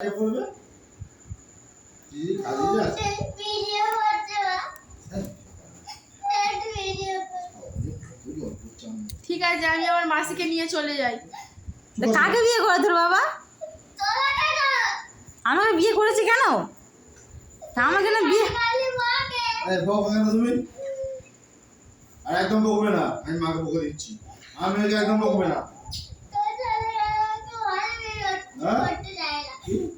কাজে কি? কাজে যাচ্ছে ভিডিও করছে বা হ্যাঁ। ঠিক আছে আমি আমার মাসিকে নিয়ে চলে যাই। তা কাকে বিয়ে করে তোর বাবা? আমাকে বিয়ে করেছে কেন? তা আমাকে না বিয়ে তুমি আর একদম বকবে না। আমি মাকে বকে দিচ্ছি। আমি মেয়েকে একদম বকবে না তো চলে গেল তো ভালো ভিডিও হ্যাঁ? করতে যায় না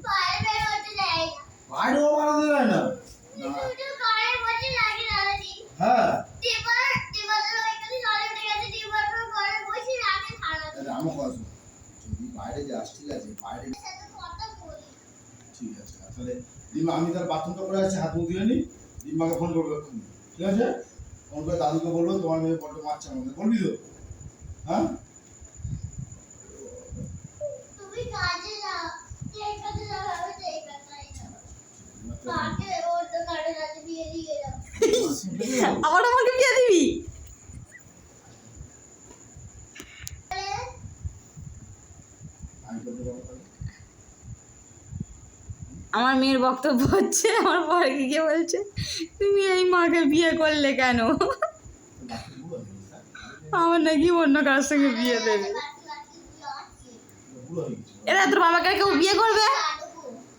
ভালো ভিডিও করতে যায় না বাইরেও বানাতে যায় না না। শুধু ঘরের মধ্যে লাগে দাদাজি হ্যাঁ টিপার টিপার তো এখানে জলে উঠে গেছে টিপার তো তাহলে আমার কথা শোনো যদি বাইরে যাস ঠিক আছে বাইরে ঠিক আছে তাহলে আমি তার বাথরুমটা করে আছি হাত মুখ দিয়ে নি। দিমাকে ফোন করব ঠিক আছে? ফোন করে দাদুকে বলল তোমার মেয়ে বড্ড মারছে আমাকে। বলবি তো? হ্যাঁ তুমি কাজে যাও যে কাজে যাও আমি সেই কাজে যাও মাকে ওর তো কারণে রাতে বিয়ে দিয়ে যাও আবার আমাকে বিয়ে দিবি? আমার মেয়ের বক্তব্য হচ্ছে, আমার পরে গিয়ে বলছে, তুমি এই মাকে বিয়ে করলে কেন? আমার নাকি অন্য কারোর সঙ্গে বিয়ে দেবে এরা, তোর বাবাকে কেউ বিয়ে করবে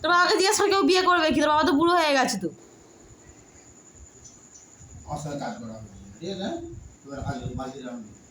তোর বাবাকে জিজ্ঞেস করে কেউ বিয়ে করবে কি তোর বাবা তো বুড়ো হয়ে গেছে তো আমার সঙ্গে কাজ করা হবে ঠিক আছে এবার কাজ বাজিয়ে রাখবি